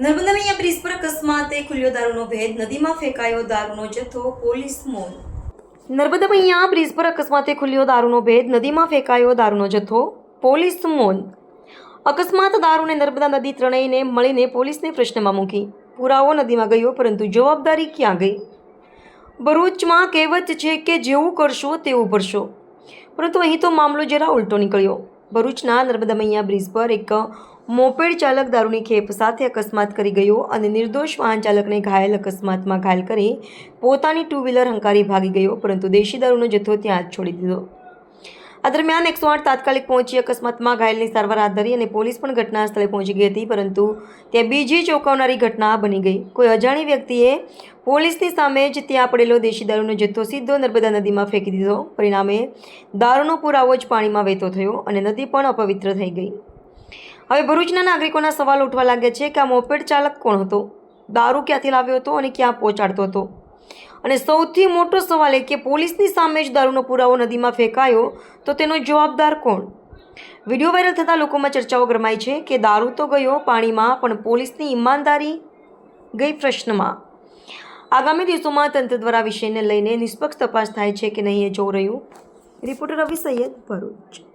નર્મદા મૈયા bridge પર અકસ્માતે ખુલ્યો દારૂનો ભેદ, નદીમાં ફેંકાયો દારૂનો જથ્થો, પોલીસ મોન નર્મદા મૈયા બ્રિજ પર અકસ્માતે ખુલ્યો દારૂનો ભેદ, નદીમાં ફેંકાયો દારૂનો જથ્થો, પોલીસ મૌન અકસ્માત દારૂને નર્મદા નદી ત્રણેયને મળીને પોલીસને પ્રશ્નમાં મૂકી. પુરાવો નદીમાં ગયો, પરંતુ જવાબદારી ક્યાં ગઈ? ભરૂચમાં કહેવત છે કે જેવું કરશો તેવું ભરશો. પરંતુ અહીં તો મામલો જરા ઉલટો નીકળ્યો. ભરૂચના નર્મદા મૈયા બ્રિજ પર એક મોપેડ ચાલક દારૂની ખેપ સાથે અકસ્માત કરી ગયો અને નિર્દોષ વાહન ચાલકને ઘાયલ અકસ્માતમાં ઘાયલ કરી પોતાની ટુ વ્હીલર હંકારી ભાગી ગયો, પરંતુ દેશી દારૂનો જથ્થો ત્યાં જ છોડી દીધો. આ દરમિયાન એકસો આઠ તાત્કાલિક પહોંચી અકસ્માતમાં ઘાયલની સારવાર હાથ ધરી અને પોલીસ પણ ઘટના સ્થળે પહોંચી ગઈ હતી, પરંતુ ત્યાં બીજી ચોંકાવનારી ઘટના બની ગઈ. કોઈ અજાણી વ્યક્તિએ પોલીસની સામે જ ત્યાં પડેલો દેશી દારૂનો જથ્થો સીધો નર્મદા નદીમાં ફેંકી દીધો. પરિણામે દારૂનો પુરાવો જ પાણીમાં વહેતો થયો અને નદી પણ અપવિત્ર થઈ ગઈ. હવે ભરૂચના નાગરિકોના સવાલ ઉઠવા લાગ્યા છે કે આ મોપેડ ચાલક કોણ હતો? દારૂ ક્યાંથી લાવ્યો હતો અને ક્યાં પહોંચાડતો હતો? અને સૌથી મોટો સવાલ એ કે પોલીસની સામે જ દારૂનો પુરાવો નદીમાં ફેંકાયો તો તેનો જવાબદાર કોણ? વીડિયો વાયરલ થતાં લોકોમાં ચર્ચાઓ ગરમાઈ છે કે દારૂ તો ગયો પાણીમાં, પણ પોલીસની ઈમાનદારી? ગઈ પ્રશ્નમાં. આગામી દિવસોમાં તંત્ર દ્વારા વિષયને લઈને નિષ્પક્ષ તપાસ થાય છે કે નહીં એ જોવું રહ્યું. રિપોર્ટર રવિ સૈયદ ભરૂચ.